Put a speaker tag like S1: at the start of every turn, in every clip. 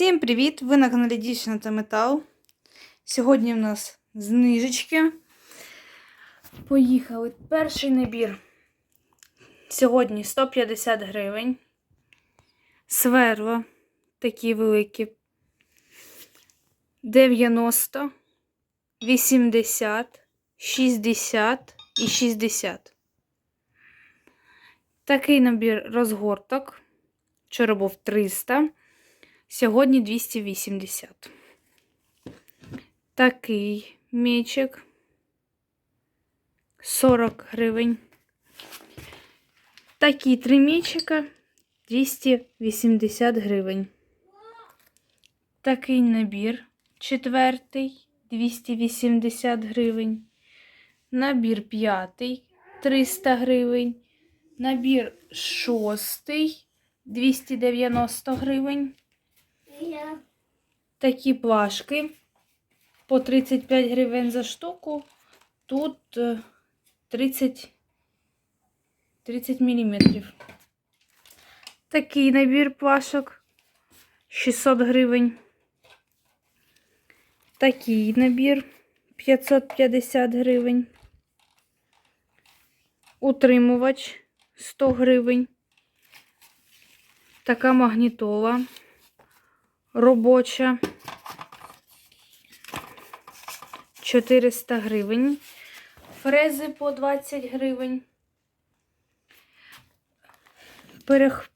S1: Всім привіт! Ви на каналі Дівчина та Метал. Сьогодні в нас знижечки. Поїхали. Перший набір. Сьогодні 150 гривень. Сверла такі великі. 90, 80, 60 і 60. Такий набір розгорток. Вчора був 300. Сьогодні 280. Такий мечик 40 гривень. Такі три мечика 280 гривень. Такий набір четвертий 280 гривень. Набір п'ятий 300 гривень. Набір шостий 290 гривень. Такі плашки по 35 гривень за штуку. Тут е, 30, 30 міліметрів. Такий набір плашок 600 гривень. Такий набір 550 гривень. Утримувач 100 гривень. Така магнітола робоча 400 гривень. Фрези по 20 гривень.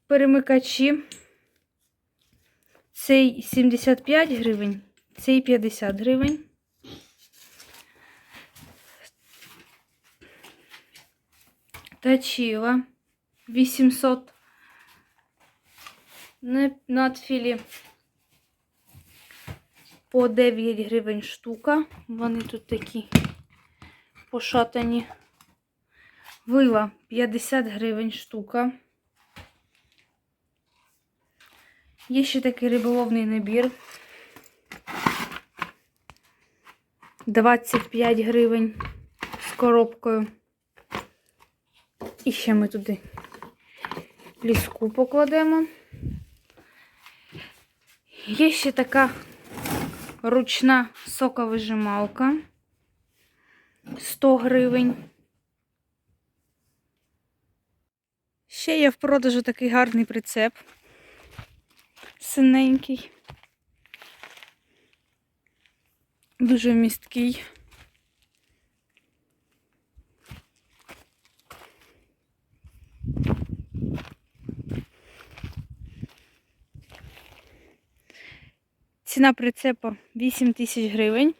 S1: Перемикачі. Цей 75 гривень, цей 50 гривень. Точила 800 на надфілі по 9 гривень штука. Вони тут такі пошатані. Вила 50 гривень штука. Є ще такий риболовний набір. 25 гривень з коробкою. І ще ми туди ліску покладемо. Є ще така ручна соковижималка 100 гривень. Ще є в продажу такий гарний прицеп. Синенький. Дуже місткий. Ціна прицепа 8 тисяч гривень.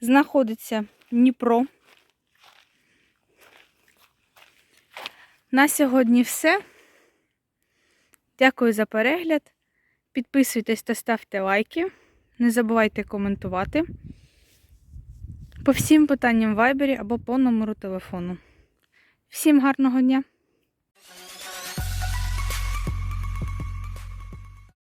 S1: Знаходиться Дніпро. На сьогодні все. Дякую за перегляд. Підписуйтесь та ставте лайки. Не забувайте коментувати. По всім питанням в вайбері або по номеру телефону. Всім гарного дня!